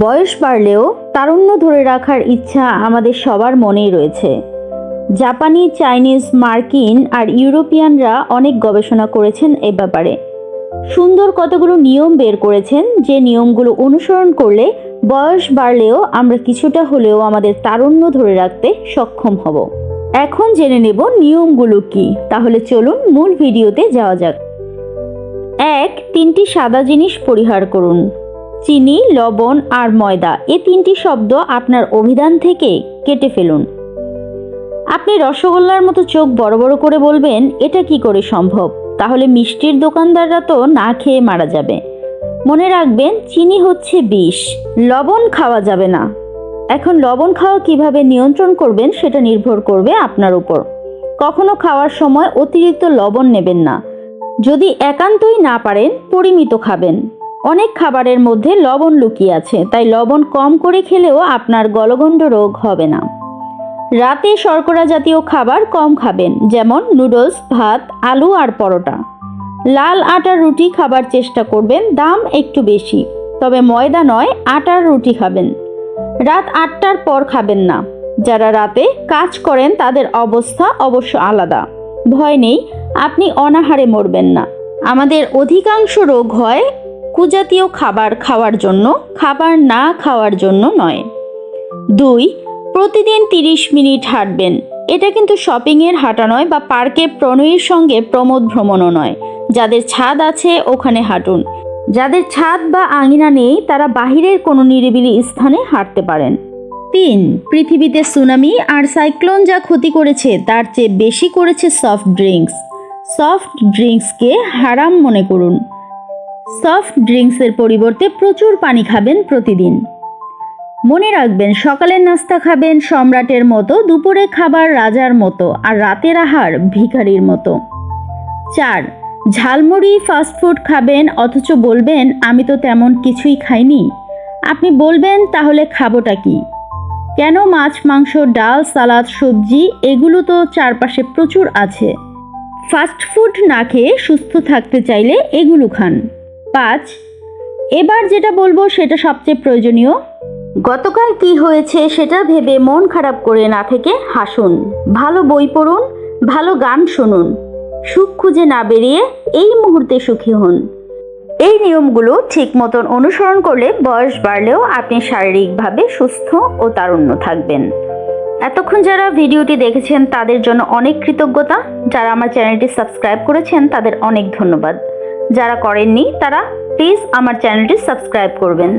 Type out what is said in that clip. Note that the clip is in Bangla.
বয়স বাড়লেও তারুণ্য ধরে রাখার ইচ্ছা আমাদের সবার মনেই রয়েছে। জাপানি, চাইনিজ, মার্কিন আর ইউরোপিয়ানরা অনেক গবেষণা করেছেন এ ব্যাপারে। সুন্দর কতগুলো নিয়ম বের করেছেন যে নিয়মগুলো অনুসরণ করলে বয়স বাড়লেও আমরা কিছুটা হলেও আমাদের তারুণ্য ধরে রাখতে সক্ষম হব। এখন জেনে নেব নিয়মগুলো কি। তাহলে চলুন মূল ভিডিওতে যাওয়া যাক। এক, তিনটি সাদা জিনিস পরিহার করুন। চিনি, লবণ আর ময়দা এ তিনটি শব্দ আপনার অভিধান থেকে কেটে ফেলুন। আপনি রসগোল্লার মতো চোখ বড় বড় করে বলবেন, এটা কি করে সম্ভব? তাহলে মিষ্টির দোকানদাররা তো না খেয়ে মারা যাবে। মনে রাখবেন, চিনি হচ্ছে বিষ, লবণ খাওয়া যাবে না। এখন লবণ খাওয়া কীভাবে নিয়ন্ত্রণ করবেন, সেটা নির্ভর করবে আপনার উপর। কখনো খাওয়ার সময় অতিরিক্ত লবণ নেবেন না। যদি একান্তই না পারেন, পরিমিত খাবেন। অনেক খাবারের মধ্যে লবণ লুকিয়ে আছে, তাই লবণ কম করে খেলেও আপনার গলগণ্ড রোগ হবে না। রাতে শর্করা জাতীয় খাবার কম খাবেন, যেমন নুডলস, ভাত, আলু আর পরোটা। লাল আটার রুটি খাবার চেষ্টা করবেন, দাম একটু বেশি, তবে ময়দা নয়, আটার রুটি খাবেন। রাত আটটার পর খাবেন না। যারা রাতে কাজ করেন, তাদের অবস্থা অবশ্য আলাদা। ভয় নেই, আপনি অনাহারে মরবেন না। আমাদের অধিকাংশ রোগ হয় কুজাতীয় খাবার খাওয়ার জন্য, খাবার না খাওয়ার জন্য নয়। দুই, প্রতিদিন তিরিশ মিনিট হাঁটবেন। এটা কিন্তু শপিংয়ের হাঁটা নয় বা পার্কে প্রণয়ীর সঙ্গে প্রমোদ ভ্রমণও নয়। যাদের ছাদ আছে, ওখানে হাঁটুন। যাদের ছাদ বা আঙিনা নেই, তারা বাহিরের কোনো নিরিবিলি স্থানে হাঁটতে পারেন। তিন, পৃথিবীতে সুনামি আর সাইক্লোন যা ক্ষতি করেছে, তার চেয়ে বেশি করেছে সফট ড্রিঙ্কস। সফট ড্রিঙ্কসকে হারাম মনে করুন। সফট ড্রিঙ্কসের পরিবর্তে প্রচুর পানি খাবেন প্রতিদিন। মনে রাখবেন, সকালের নাস্তা খাবেন সম্রাটের মতো দুপুরে খাবার রাজার মতো আর রাতের আহার ভিখারির মতো। চার, ঝালমুড়ি ফাস্টফুড খাবেন, অথচ বলবেন, আমি তো তেমন কিছুই খাইনি। আপনি বলবেন, তাহলে খাবোটা কি? কেন মাছ, মাংস, ডাল, সালাদ, সবজি, এগুলো তো চারপাশে প্রচুর আছে। ফাস্টফুড না খেয়ে সুস্থ থাকতে চাইলে এগুলো খান। পাঁচ। এবার যেটা বলব সেটা সবচেয়ে প্রয়োজনীয়। গতকাল কি হয়েছে সেটা ভেবে মন খারাপ করে না থেকে হাসুন। ভালো বই পড়ুন, ভালো গান শুনুন। সুখ খুঁজে না বেরিয়ে এই মুহূর্তে সুখী হন। এই নিয়মগুলো ঠিক মতন অনুসরণ করলে বয়স বাড়লেও আপনি শারীরিকভাবে সুস্থ ও তারুণ্য থাকবেন। এতক্ষণ যারা ভিডিওটি দেখেছেন তাদের জন্য অনেক কৃতজ্ঞতা। যারা আমার চ্যানেলটি সাবস্ক্রাইব করেছেন তাদের অনেক ধন্যবাদ। যারা করেননি তারা প্লিজ আমার চ্যানেলটি সাবস্ক্রাইব করবেন।